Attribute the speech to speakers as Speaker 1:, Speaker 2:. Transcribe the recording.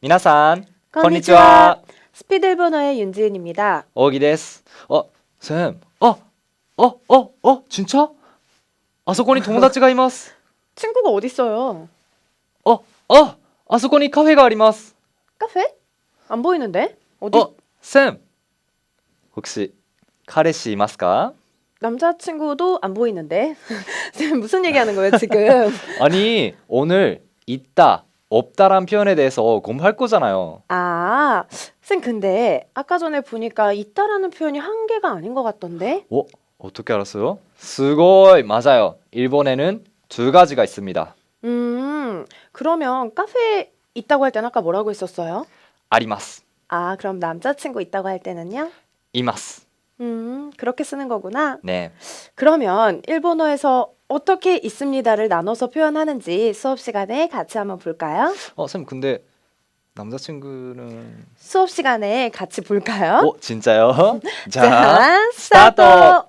Speaker 1: 皆さん、
Speaker 2: 건니치와. 스피드 일본어의 윤지은입니다.
Speaker 1: 오기 데스. 어, 쌤. 어, 어, 어, 어, 진짜? あそこに友達がいます。
Speaker 2: 친구가 어딨어요?
Speaker 1: あ、あ、あそこにカフェがあります。
Speaker 2: 카페? 안 보이는데? 어디?
Speaker 1: 어, 쌤. 혹시彼氏いますか?
Speaker 2: 남자친구도 안 보이는데? 쌤 무슨 얘기하는 거예요 지금?
Speaker 1: 아니, 오늘 있다, 없다란 표현에 대해서 공부할 거잖아요.
Speaker 2: 아, 쌤 근데 아까 전에 보니까 있다라는 표현이 한계가 아닌 것 같던데?
Speaker 1: 어? 어떻게 알았어요? 스고이 맞아요. 일본에는 두 가지가 있습니다.
Speaker 2: 음, 그러면 카페 있다고 할 때는 아까 뭐라고 했었어요?
Speaker 1: 아리마스,
Speaker 2: 아, 그럼 남자친구 있다고 할 때는요?
Speaker 1: 이마스.
Speaker 2: 음, 그렇게 쓰는 거구나.
Speaker 1: 네.
Speaker 2: 그러면 일본어에서 어떻게 있습니다를 나눠서 표현하는지 수업 시간에 같이 한번 볼까요?
Speaker 1: 어, 쌤 근데 남자친구는
Speaker 2: 수업 시간에 같이 볼까요?
Speaker 1: 어, 진짜요? 자,
Speaker 2: 자,
Speaker 1: 스타트!
Speaker 2: 스타트!